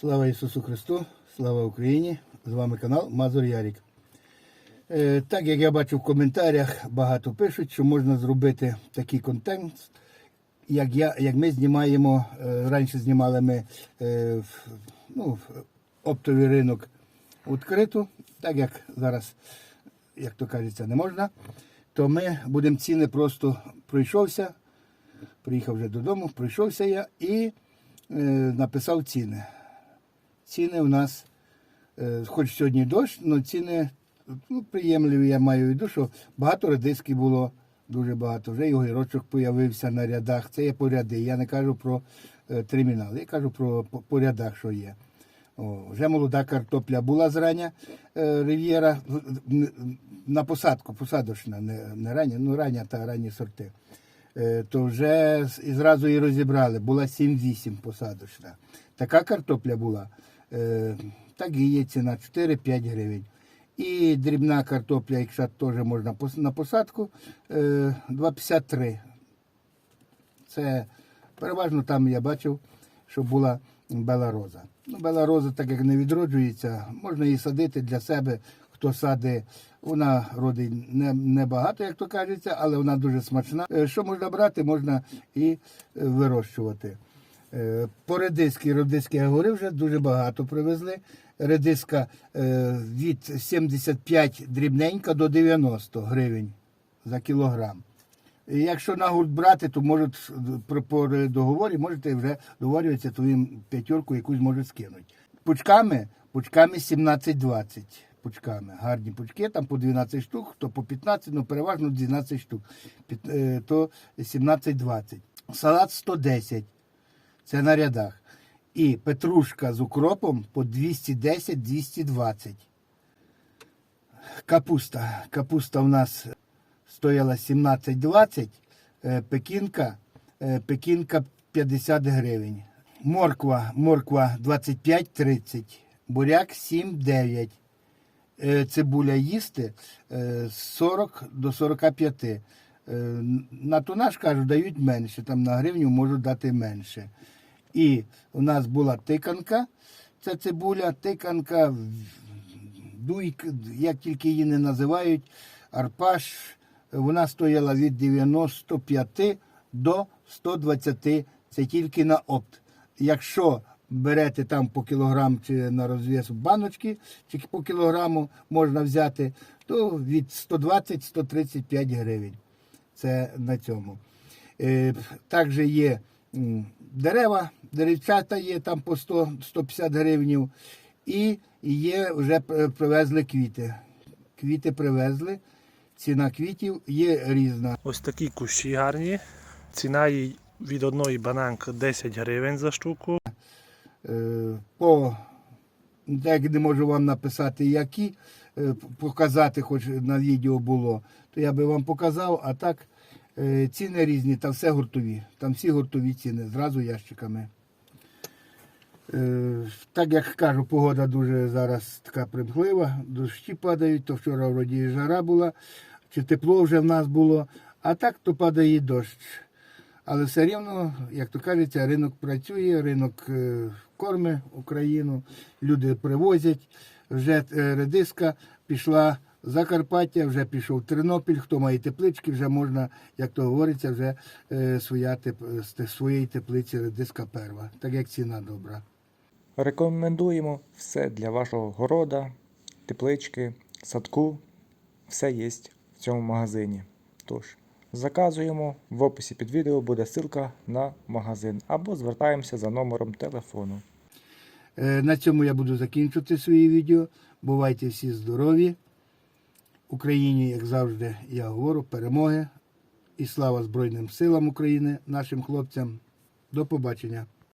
Слава Ісусу Христу, слава Україні! З вами канал Мазур Ярік. Е, так як я бачу в коментарях, багато пишуть, що можна зробити такий контент, як, я, як ми знімаємо, е, раніше знімали ми е, ну, оптовий ринок відкрито, так як зараз, як то кажеться, не можна, то ми будемо ціни просто пройшовся, приїхав вже додому, пройшовся я і написав ціни. Ціни у нас, е, хоч сьогодні дощ, але ціни ну, приємливі, я маю в виду, що багато редиски було, дуже багато. Вже і огірочок появився на рядах. Це є по ряди. Я не кажу про е, термінал, я кажу про по, по рядах, що є. О, вже молода картопля була зрання е, Рив'єра на посадку, посадочна, не, не рання, ну рання та ранні сорти. Е, то вже і зразу її розібрали. Була 7-8 посадочна. Така картопля була, е, так і є ціна 4-5 гривень. І дрібна картопля, якщо теж можна на посадку, е, 2,53. Це переважно там я бачив, що була бела роза. Ну, бела роза, так як не відроджується, можна її садити для себе. Хто вона родить не, небагато, як то кажеться, але вона дуже смачна. Е, Що можна брати, можна і е, вирощувати. Е, По редиски, редиски я говорив вже дуже багато привезли. Редиска від 75 дрібненька до 90 гривень за кілограм. Якщо на гурт брати, то можуть по договорі можете вже договорюватися, то їм п'ятерку якусь можуть скинути. Пучками, пучками 17-20 пучками. Гарні пучки, там по 12 штук, то по 15, ну переважно 12 штук, е, то 17-20. Салат 110, це на рядах. І петрушка з укропом по 210-220. Капуста. Капуста у нас стояла 17,20, е, пекінка, е, пекінка 50 гривень. Морква, морква 25,30, буряк 7,9. Е, Цибуля їсти е, 40 до 45. Е, На тонаж, кажу, дають менше, там на гривню можуть дати менше. І у нас була тиканка, це цибуля, тиканка, дуйк, як тільки її не називають, арпаш, вона стояла від 95 до 120, це тільки на опт. Якщо берете там по кілограм чи на розв'яз баночки, чи по кілограму можна взяти, то від 120-135 гривень. Це на цьому. Е, Також є дерева, деревчата є там по 100-150 гривень. І є вже привезли квіти. Квіти привезли. Ціна квітів є різна. Ось такі кущі гарні. Ціна їй від одної бананки 10 гривень за штуку. Е, По так не можу вам написати, які е, показати, хоч на відео було, то я би вам показав, а так е, ціни різні, там все гуртові. Там всі гуртові ціни, зразу ящиками. Так як кажу, погода дуже зараз така примхлива, дощі падають, то вчора вроді жара була, чи тепло вже в нас було, а так то падає дощ. Але все рівно, як то кажеться, ринок працює, ринок корме Україну, люди привозять. Вже е, редиска пішла Закарпаття, вже пішов Тернопіль, хто має теплички, вже можна, як то говориться, вже е, своя, з своєї теплиці редиска перва, так як ціна добра. Рекомендуємо все для вашого города, теплички, садку. Все є в цьому магазині. Тож, заказуємо. В описі під відео буде ссылка на магазин або звертаємося за номером телефону. Е, На цьому я буду закінчувати своє відео. Бувайте всі здорові. Україні, як завжди, я говорю, перемоги і слава Збройним силам України, нашим хлопцям. До побачення.